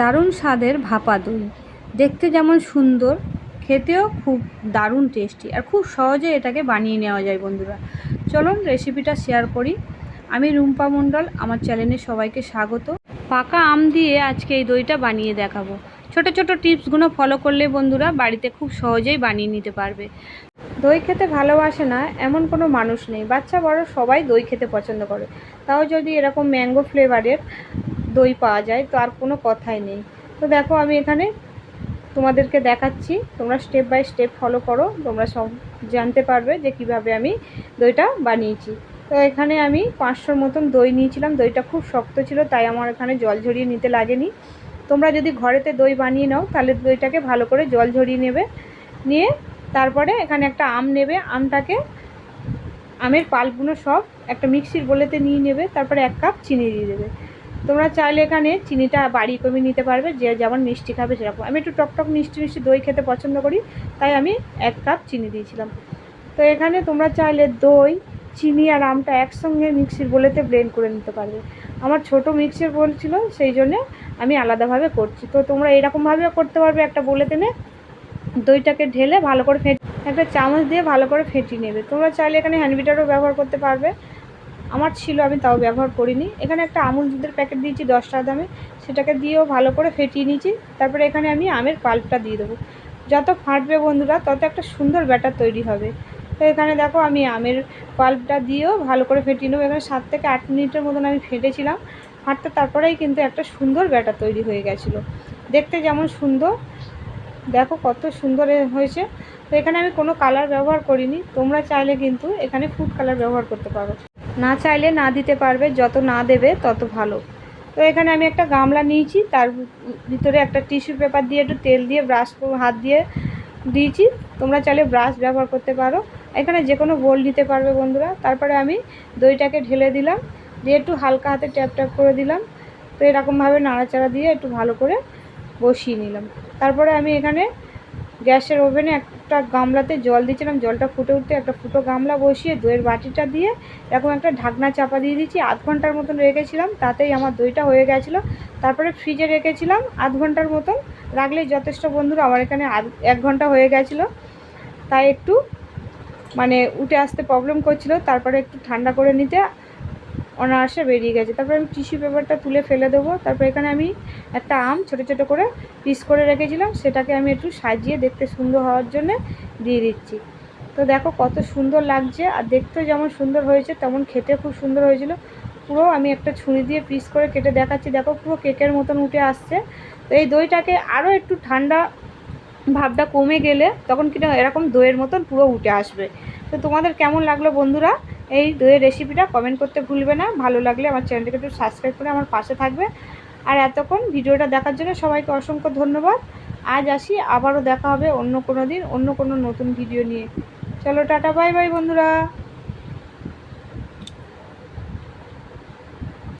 দারুণ স্বাদের ভাপা দই। দেখতে যেমন সুন্দর, খেতেও খুব দারুণ টেস্টি আর খুব সহজে এটাকে বানিয়ে নেওয়া যায় বন্ধুরা। চলুন রেসিপিটা শেয়ার করি। আমি রুম্পা মণ্ডল, আমার চ্যানেলে সবাইকে স্বাগত। পাকা আম দিয়ে আজকে এই দইটা বানিয়ে দেখাবো। ছোট ছোট টিপসগুলো ফলো করলে বন্ধুরা বাড়িতে খুব সহজেই বানিয়ে নিতে পারবে। দই খেতে ভালোবাসে না, এমন কোনো মানুষ নেই। বাচ্চা বড় সবাই দই খেতে পছন্দ করে। তাও যদি এরকম ম্যাঙ্গো ফ্লেভারের দই পাওয়া যায়, তো আর কোনো কথাই নেই। তো দেখো আমি এখানে তোমাদেরকে দেখাচ্ছি, তোমরা স্টেপ বাই স্টেপ ফলো করো, তোমরা সব জানতে পারবে যে কীভাবে আমি দইটা বানিয়েছি। তো এখানে আমি পাঁচশোর মতন দই নিয়েছিলাম, দইটা খুব শক্ত ছিল, তাই আমার এখানে জল ঝরিয়ে নিতে লাগেনি। তোমরা যদি ঘরেতে দই বানিয়ে নাও, তাহলে দইটাকে ভালো করে জল ঝরিয়ে নেবে, নিয়ে তারপরে এখানে একটা আম নেবে, আমটাকে আমের পালগুলো সব একটা মিক্সির বলেতে নিয়ে নেবে, তারপরে এক কাপ চিনি দিয়ে দেবে। তোমরা চাইলে এখানে চিনিটা বাড়ি কমিয়ে নিতে পারবে, যে যেমন মিষ্টি খাবে সেরকম। আমি একটু টকটক মিষ্টি মিষ্টি দই খেতে পছন্দ করি, তাই আমি এক কাপ চিনি দিয়েছিলাম। তো এখানে তোমরা চাইলে দই, চিনি আর আমটা একসঙ্গে মিক্সির বলেতে ব্লেন্ড করে নিতে পারবে। আমার ছোট মিক্সির বল ছিল, সেই জন্যে আমি আলাদাভাবে করছি। তো তোমরা এরকমভাবেও করতে পারবে একটা বলেতে নে দইটাকে ঢেলে ভালো করে ফেট একটা চামচ দিয়ে ভালো করে ফেটিয়ে নেবে। তোমরা চাইলে এখানে হ্যান্ডবিটারও ব্যবহার করতে পারবে। আমার ছিল, আমি তাও ব্যবহার করিনি। এখানে একটা আমুল দুধের প্যাকেট দিয়েছি, দশ টাকা দামে। সেটাকে দিয়েও ভালো করে ফেটিয়ে নিয়েছি। তারপরে এখানে আমি আমের পাল্পটা দিয়ে দেবো। যত ফাটবে বন্ধুরা, তত একটা সুন্দর ব্যাটার তৈরি হবে। তো এখানে দেখো, আমি আমের পাল্পটা দিয়েও ভালো করে ফেটিয়ে নেব। এখানে সাত থেকে আট মিনিটের মতন আমি ফেটেছিলাম। ফাটতে তারপরেই কিন্তু একটা সুন্দর ব্যাটার তৈরি হয়ে গেছিল। দেখতে যেমন সুন্দর। দেখো কত সুন্দর হয়েছে। তো এখানে আমি কোনো কালার ব্যবহার করিনি। তোমরা চাইলে কিন্তু এখানে ফুড কালার ব্যবহার করতে পারো। না চাইলে না দিতে পারবে, যত না দেবে তত ভালো। তো এখানে আমি একটা গামলা নিয়েছি, তার ভিতরে একটা টিস্যু পেপার দিয়ে একটু তেল দিয়ে, ব্রাশ হাত দিয়ে দিয়েছি। তোমরা চাইলে ব্রাশ ব্যবহার করতে পারো। এখানে যে কোনো বোল দিতে পারবে বন্ধুরা। তারপরে আমি দইটাকে ঢেলে দিলাম, দিয়ে একটু হালকা হাতে ট্যাপ ট্যাপ করে দিলাম। তো এরকমভাবে নাড়াচাড়া দিয়ে একটু ভালো করে বসিয়ে নিলাম। তারপরে আমি এখানে গ্যাসের ওভেনে একটা গামলাতে জল দিয়েছিলাম, জলটা ফুটে উঠতে একটা ফুটো গামলা বসিয়ে দইয়ের বাটিটা দিয়ে এরকম একটা ঢাকনা চাপা দিয়ে দিয়েছি, আধ ঘণ্টার মতন রেখেছিলাম, তাতেই আমার দইটা হয়ে গেছিল। তারপরে ফ্রিজে রেখেছিলাম আধ ঘণ্টার মতন, রাখলেই যথেষ্ট বন্ধুরা, আমার এখানে আধ, এক ঘণ্টা হয়ে গেছিল। তাই একটু মানে উঠে আসতে প্রবলেম করছিল, তারপরে একটু ঠান্ডা করে নিতে অনায়াসে বেরিয়ে গেছে। তারপরে আমি টিস্যু পেপারটা তুলে ফেলে দেবো। তারপর এখানে আমি একটা আম ছোটো ছোটো করে পিস করে রেখেছিলাম। সেটাকে আমি একটু সাজিয়ে দেখতে সুন্দর হওয়ার জন্য দিয়ে দিচ্ছি। তো দেখো কত সুন্দর লাগছে। আর দেখতেও যেমন সুন্দর হয়েছে, তেমন খেতে খুব সুন্দর হয়েছিল। পুরো আমি একটা ছুরি দিয়ে পিস করে কেটে দেখাচ্ছি। দেখো পুরো কেকের মতন উঠে আসছে। তো এই দইটাকে আরও একটু ঠান্ডা ভাবটা কমে গেলে তখন কিনা এরকম দইয়ের মতন পুরো উঠে আসবে। তো তোমাদের কেমন লাগল বন্ধুরা? এই দইয়ের রেসিপিটা কমেন্ট করতে ভুলবে না। ভালো লাগলে আমার চ্যানেলটাকে একটু সাবস্ক্রাইব করে আমার পাশে থাকবে। আর এতক্ষণ ভিডিওটা দেখার জন্য সবাইকে অসংখ্য ধন্যবাদ। আজ আসি, আবারও দেখা হবে অন্য কোনো দিন, অন্য কোনো নতুন ভিডিও নিয়ে। চলো টাটা বাই বাই বন্ধুরা।